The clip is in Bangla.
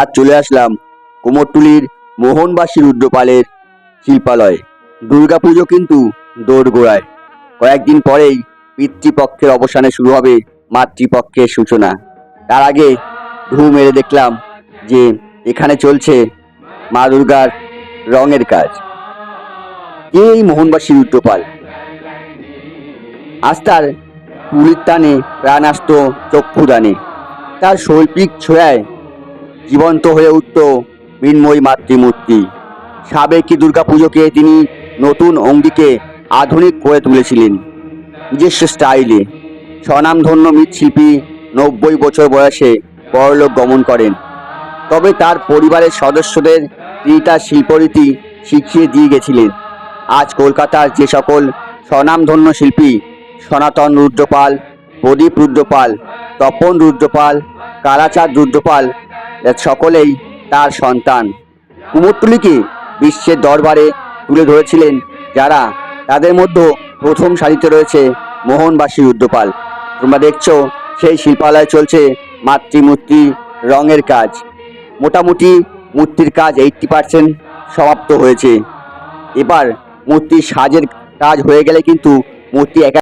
আজ চলে আসলাম কুমোরটুলির মোহনবাসী রুদ্রপালের শিল্পালয়ে। দুর্গাপুজো কিন্তু দোরগোড়ায়। কয়েকদিন পরেই পিতৃপক্ষের অবসানে শুরু হবে মাতৃপক্ষের সূচনা। তার আগে ঢু মেরে দেখলাম যে এখানে চলছে মা দুর্গার রঙের কাজ। কে এই মোহনবাসী রুদ্রপাল? আজ তার পুরীর টানে প্রাণ আসত চক্ষুদানে। তার শৈল্পিক ছোঁয়ায় জীবন্ত হয়ে উঠত মৃন্ময়ী মাতৃমূর্তি। সাবেকি দুর্গাপুজোকে তিনি নতুন অঙ্গিকে আধুনিক করে তুলেছিলেন? নিজস্ব স্টাইলে স্বনামধন্য মৃৎশিল্পী নব্বই বছর বয়সে পরলোক গমন করেন। তবে তার পরিবারের সদস্যদের তিনি তার শিল্পরীতি শিখিয়ে দিয়ে গেছিলেন। আজ কলকাতার যে সকল স্বনামধন্য শিল্পী সনাতন রুদ্রপাল, প্রদীপ রুদ্রপাল, তপন রুদ্রপাল, কালাচাঁদ রুদ্রপাল সকলেই তার সন্তান। কুমোরটুলিকে বিশ্বের দরবারে তুলে ধরেছিলেন যারা তাদের মধ্যে প্রথম সারিতে রয়েছে মোহনবাসী রুদ্রপাল। তোমরা দেখছ, সেই শিল্পালয়ে চলছে মাতৃমূর্তি রঙের কাজ। মোটামুটি মূর্তির কাজ এইটটি পার্সেন্ট সমাপ্ত হয়েছে। এবার মূর্তির সাজের কাজ হয়ে গেলে কিন্তু মূর্তি একা